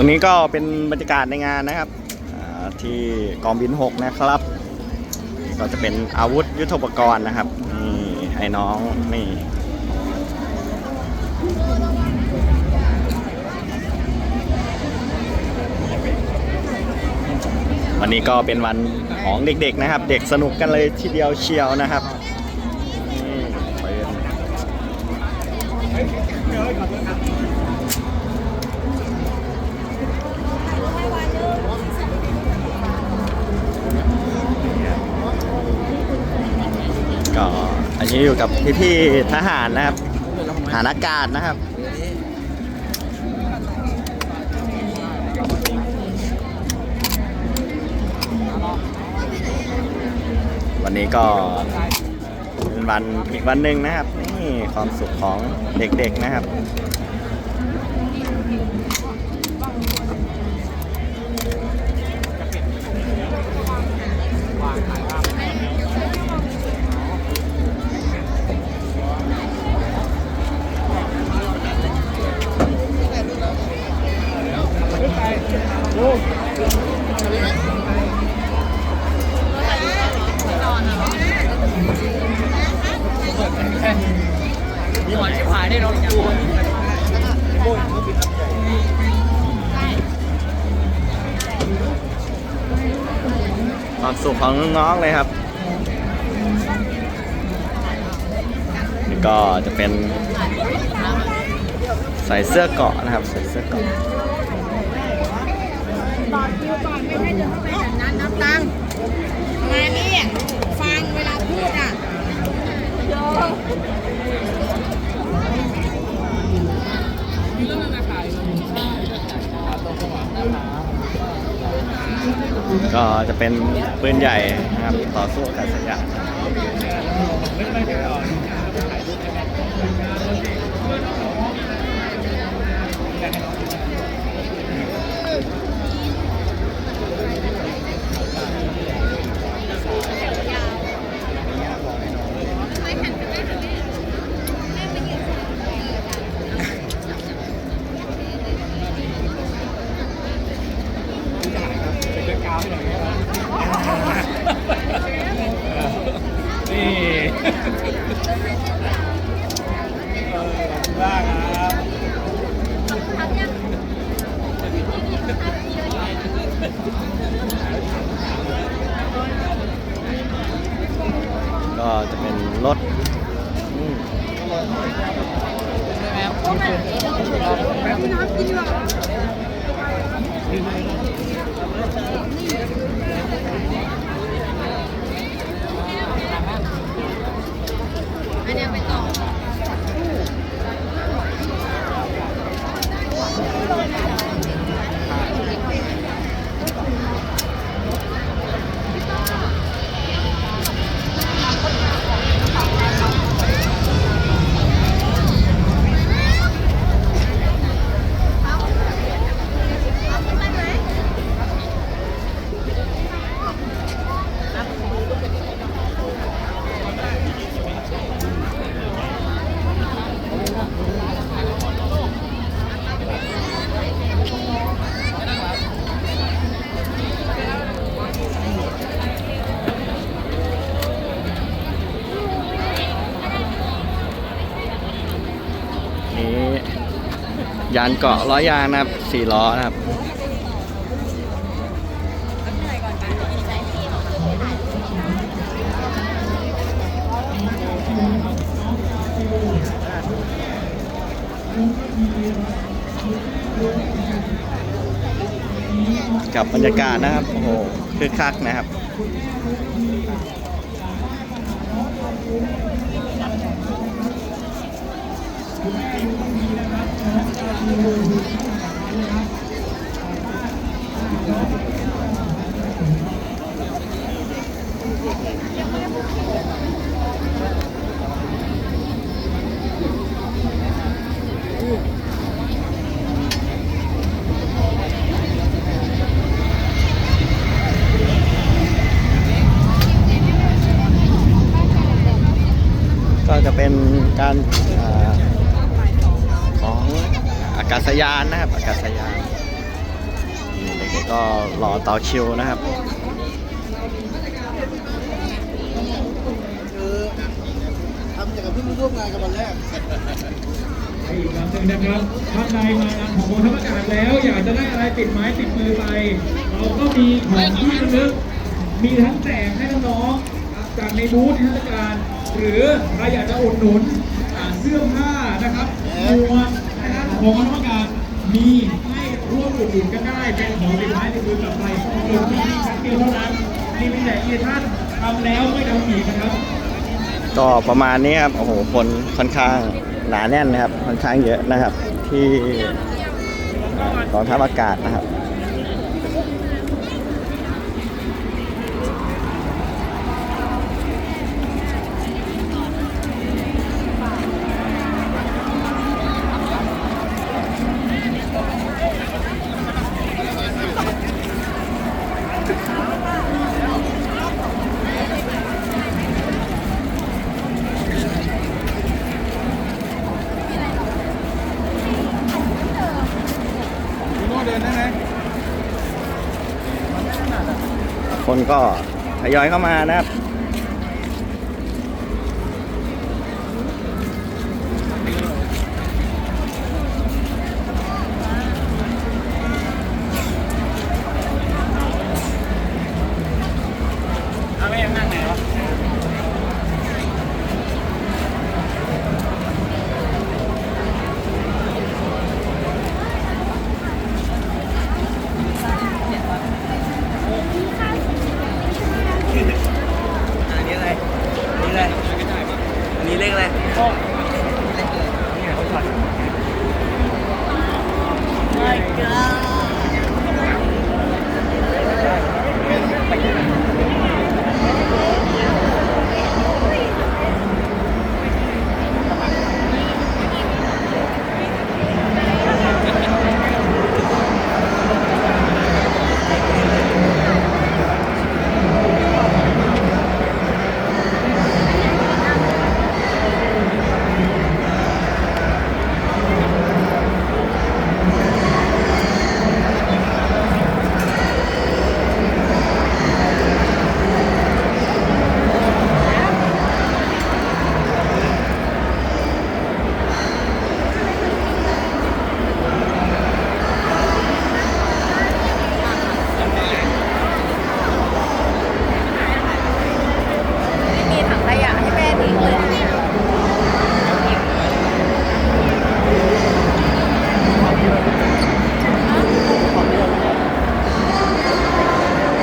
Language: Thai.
ตรงนี้ก็เป็นบรรยากาศในงานนะครับที่กองบิน 6 นะครับ ก็จะเป็นอาวุธยุทโธปกรณ์นะครับนี่ให้น้องนี่วันนี้ก็เป็นวันของเด็กๆนะครับ เด็กสนุกกันเลยทีเดียวเชียวนะครับนี่ปืน นี้อยู่กับพี่ๆทหารนะครับทหารอากาศนะครับ วันนี้ก็เป็นวันอีกวันหนึ่งนะครับ นี่ความสุขของเด็กๆนะครับ มีหวานชิบหายได้ราดูความสุขของน้องๆเลยครับนี่ก็จะเป็นใส่เสื้อเกาะนะครับ ใส่เสื้อเกาะ ต่อคิวก่อนไม่ ให้เดินเข้าไปแบบนั้นนับตังค์มานี่ฟังเวลาพูดอะโยก็จะเป็นปืนใหญ่นะครับต่อสู้อากาศยาน ยานเกาะล้อยางนะครับสี่ล้อนะครับกับบรรยากาศนะครับ โอ้โหคึกคักนะครับ ก็จะเป็นการาของอากาศยานนะครับอากาศยานก็รอต่อคิวนะครับทำอย่างกับเพิ่งร่วมงานกันวันแรกอีกครั้งหนึ่งนะครับท่านใดมางานของกองทัพอากาศแล้ว อยากจะได้อะไรติดไม้ติดมือไป เราก็มีของที่ระลึก มีทั้งแจกให้น้องๆจากในบูธนิทรรศการหรือใครอยากจะอุดหนุนอ่าเสื้อผ้านะครับหมวกนะครับ ของกองทัพอากาศมีให้ร่วมอุ่นกันได้เป็นของติดไม้ติดมือกลับไปลงที่นี่ชั้นเดียวเท่านั้นนี่เป็นแต่อีท่านทำแล้วไม่ทำอีกนะครับ ก็ประมาณนี้ครับโอ้โหคนค่อนข้างหนาแน่นนะครับค่อนข้างเยอะนะครับ ที่กองทัพอากาศนะครับ พี่โน่เดินได้ไหม คนก็ทยอยเข้ามานะครับ